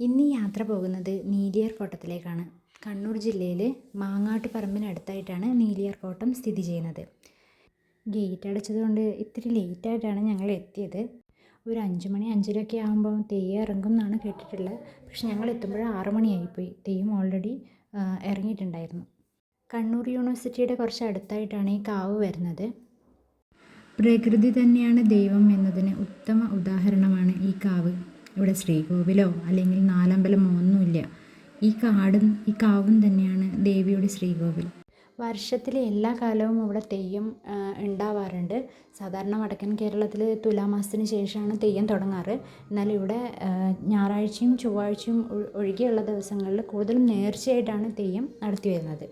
ഇന്ന് യാത്ര പോകുന്നത് നീലിയർ കോട്ടത്തിലേക്കാണ്. കണ്ണൂർ ജില്ലയിൽ മാങ്ങാട്ടുപറമ്പിനടുത്തായിട്ടാണ് നീലിയർ കോട്ടം സ്ഥിതി ചെയ്യുന്നത്. ഗേറ്റ് അടച്ചതുകൊണ്ട് ഇത്തിരി ലേറ്റായിട്ടാണ് ഞങ്ങൾ എത്തിയത്. ഒരു അഞ്ച് മണി അഞ്ചരയൊക്കെ ആകുമ്പോൾ തെയ്യം ഇറങ്ങും എന്നാണ് കേട്ടിട്ടുള്ളത്. പക്ഷെ ഞങ്ങൾ എത്തുമ്പോൾ ആറു മണിയായിപ്പോയി. തെയ്യം ഓൾറെഡി ഇറങ്ങിയിട്ടുണ്ടായിരുന്നു. കണ്ണൂർ യൂണിവേഴ്സിറ്റിയുടെ കുറച്ച് അടുത്തായിട്ടാണ് ഈ കാവ് വരുന്നത്. പ്രകൃതി തന്നെയാണ് ദൈവം എന്നതിന് ഉത്തമ ഉദാഹരണമാണ് ഈ കാവ്. ഇവിടെ ശ്രീകോവിലോ അല്ലെങ്കിൽ നാലമ്പലമോ ഒന്നുമില്ല. ഈ കാടും ഈ കാവും തന്നെയാണ് ദേവിയുടെ ശ്രീകോവിൽ. വർഷത്തിലെ എല്ലാ കാലവും ഇവിടെ തെയ്യം ഉണ്ടാവാറുണ്ട്. സാധാരണ വടക്കൻ കേരളത്തിൽ തുലാമാസത്തിന് ശേഷമാണ് തെയ്യം തുടങ്ങാറ്. എന്നാൽ ഇവിടെ ഞായറാഴ്ചയും ചൊവ്വാഴ്ചയും ഒഴികെയുള്ള ദിവസങ്ങളിൽ കൂടുതലും നേർച്ചയായിട്ടാണ് തെയ്യം നടത്തി വരുന്നത്.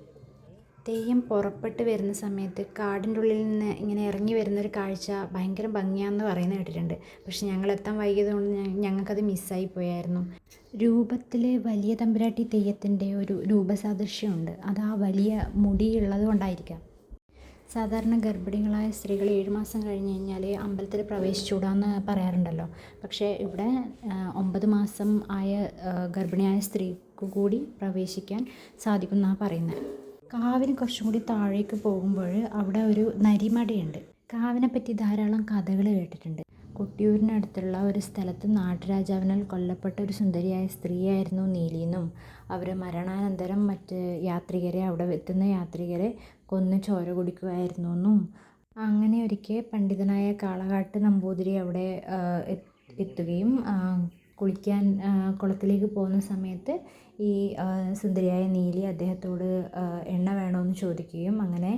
തെയ്യം പുറപ്പെട്ട് വരുന്ന സമയത്ത് കാടിന്റെ ഉള്ളിൽ നിന്ന് ഇങ്ങനെ ഇറങ്ങി വരുന്നൊരു കാഴ്ച ഭയങ്കര ഭംഗിയാണെന്ന് പറയുന്നത് കേട്ടിട്ടുണ്ട്. പക്ഷെ ഞങ്ങൾ എത്താൻ വൈകിയത് കൊണ്ട് ഞ- ഞങ്ങൾക്കത് മിസ്സായി പോയായിരുന്നു. രൂപത്തിലെ വലിയ തമ്പുരാട്ടി തെയ്യത്തിന്റെ ഒരു രൂപസാദൃശ്യമുണ്ട്. അത് ആ വലിയ മുടിയുള്ളത് കൊണ്ടായിരിക്കാം. സാധാരണ ഗർഭിണികളായ സ്ത്രീകൾ ഏഴ് മാസം കഴിഞ്ഞ് കഴിഞ്ഞാൽ അമ്പലത്തിൽ പ്രവേശിച്ചൂടാന്ന് പറയാറുണ്ടല്ലോ. പക്ഷേ ഇവിടെ ഒമ്പത് മാസം ആയ ഗർഭിണിയായ സ്ത്രീക്ക് കൂടി പ്രവേശിക്കാൻ സാധിക്കും എന്നാണ് പറയുന്നത് കാവിന് കുറച്ചും കൂടി താഴേക്ക് പോകുമ്പോൾ അവിടെ ഒരു നരിമടയുണ്ട്. കാവിനെ പറ്റി ധാരാളം കഥകൾ കേട്ടിട്ടുണ്ട്. കൊട്ടിയൂരിനടുത്തുള്ള ഒരു സ്ഥലത്ത് നാട്ടുരാജാവിനാൽ കൊല്ലപ്പെട്ട ഒരു സുന്ദരിയായ സ്ത്രീയായിരുന്നു നീലിയെന്നും അവർ മരണാനന്തരം മറ്റ് യാത്രികരെ അവിടെ എത്തുന്ന യാത്രികരെ കൊന്ന് ചോര കുടിക്കുമായിരുന്നു എന്നും അങ്ങനെ ഒരിക്കൽ പണ്ഡിതനായ കാളകാട്ട് നമ്പൂതിരി അവിടെ എത്തുകയും കുളിക്കാൻ കുളത്തിലേക്ക് പോകുന്ന സമയത്ത് ഈ സുന്ദരിയായ നീലി അദ്ദേഹത്തോട് എണ്ണ വേണമെന്ന് ചോദിക്കുകയും അങ്ങനെ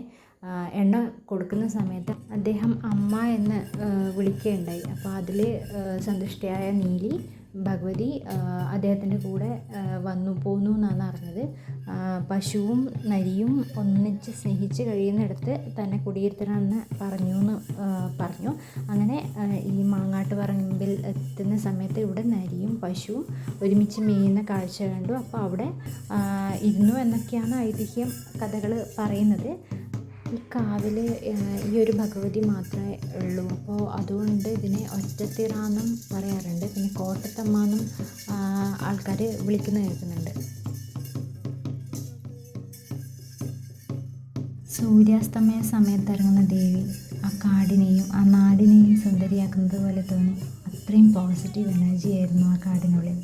എണ്ണ കൊടുക്കുന്ന സമയത്ത് അദ്ദേഹം അമ്മ എന്ന് വിളിക്കുകയുണ്ടായി. അപ്പോൾ അതിൽ സന്തുഷ്ടയായ നീലി ഭഗവതി അദ്ദേഹത്തിന്റെ കൂടെ വന്നു പോന്നു എന്നാണ് അറിഞ്ഞത്. പശുവും നരിയും ഒന്നിച്ച് സ്നേഹിച്ച് കഴിയുന്നിടത്ത് തന്നെ കുടിയിരുത്തണമെന്ന് പറഞ്ഞു എന്ന് പറഞ്ഞു. അങ്ങനെ ഈ മാങ്ങാട്ട് പറമ്പിൽ എത്തുന്ന സമയത്ത് ഇവിടെ നരിയും പശുവും ഒരുമിച്ച് മേയുന്ന കാഴ്ച കണ്ടു. അപ്പോൾ അവിടെ ഇരുന്നു എന്നൊക്കെയാണ് ഐതിഹ്യം കഥകൾ പറയുന്നത്. ഈ കാവിൽ ഈ ഒരു ഭഗവതി മാത്രമേ ഉള്ളൂ. അപ്പോൾ അതുകൊണ്ട് ഇതിനെ ഒറ്റത്തിറ എന്നും പറയാറുണ്ട്. പിന്നെ കോട്ടത്തമ്മ എന്നും ആൾക്കാർ വിളിക്കുന്ന കേൾക്കുന്നുണ്ട്. സൂര്യാസ്തമയ സമയത്ത് ഇറങ്ങുന്ന ദേവി ആ കാടിനെയും ആ നാടിനെയും സുന്ദരിയാക്കുന്നത് പോലെ തോന്നി. അത്രയും പോസിറ്റീവ് എനർജി ആയിരുന്നു ആ കാടിനുള്ളിൽ.